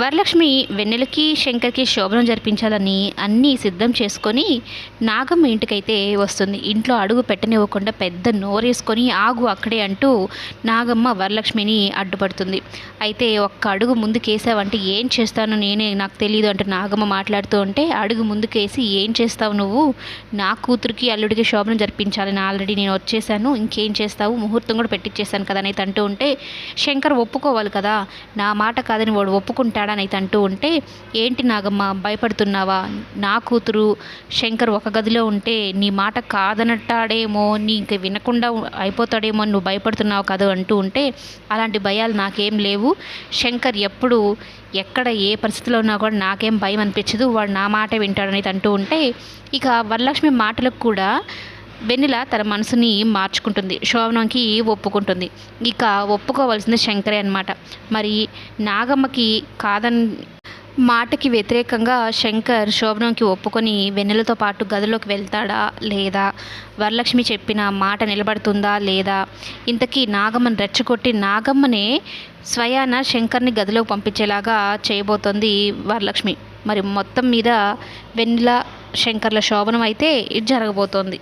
వరలక్ష్మి వెన్నెలకి శంకర్కి శోభనం జరిపించాలని అన్నీ సిద్ధం చేసుకొని నాగమ్మ ఇంటికైతే వస్తుంది. ఇంట్లో అడుగు పెట్టనివ్వకుండా పెద్ద నోరేసుకొని ఆగు అక్కడే అంటూ నాగమ్మ వరలక్ష్మిని అడ్డుపడుతుంది. అయితే ఒక్క అడుగు ముందుకేసావంటే ఏం చేస్తానో నేనే నాకు తెలియదు అంటూ నాగమ్మ మాట్లాడుతూ ఉంటే అడుగు ముందుకేసి ఏం చేస్తావు నువ్వు? నా కూతురికి అల్లుడికి శోభనం జరిపించాలని ఆల్రెడీ నేను వచ్చేసాను. ఇంకేం చేస్తావు? ముహూర్తం కూడా పెట్టించేసాను కదా అనేది అంటూ ఉంటే శంకర్ ఒప్పుకోవాలి కదా. నా మాట కాదని వాడు ఒప్పుకుంటా అయితే అంటూ ఉంటే ఏంటి నాగమ్మ భయపడుతున్నావా? నా కూతురు శంకర్ ఒక గదిలో ఉంటే నీ మాట కాదనట్టాడేమో నీకు వినకుండా అయిపోతాడేమో నువ్వు భయపడుతున్నావు కదా అంటూ ఉంటే అలాంటి భయాలు నాకేం లేవు. శంకర్ ఎప్పుడు ఎక్కడ ఏ పరిస్థితిలో ఉన్నా కూడా నాకేం భయం అనిపించదు. వాడు నా మాట వింటాడనేది అంటూ ఉంటే ఇక వరలక్ష్మి మాటలకు కూడా వెన్నెల తన మనసుని మార్చుకుంటుంది. శోభనంకి ఒప్పుకుంటుంది. ఇక ఒప్పుకోవాల్సింది శంకరే అనమాట మరి నాగమ్మకి కాదని మాటకి వ్యతిరేకంగా శంకర్ శోభనంకి ఒప్పుకొని వెన్నెలతో పాటు గదిలోకి వెళ్తాడా లేదా? వరలక్ష్మి చెప్పిన మాట నిలబడుతుందా లేదా? ఇంతకీ నాగమ్మని రెచ్చగొట్టి నాగమ్మనే స్వయాన శంకర్ని గదిలోకి పంపించేలాగా చేయబోతోంది వరలక్ష్మి. మరి మొత్తం మీద వెన్నెల శంకర్ల శోభనం అయితే ఇది జరగబోతోంది.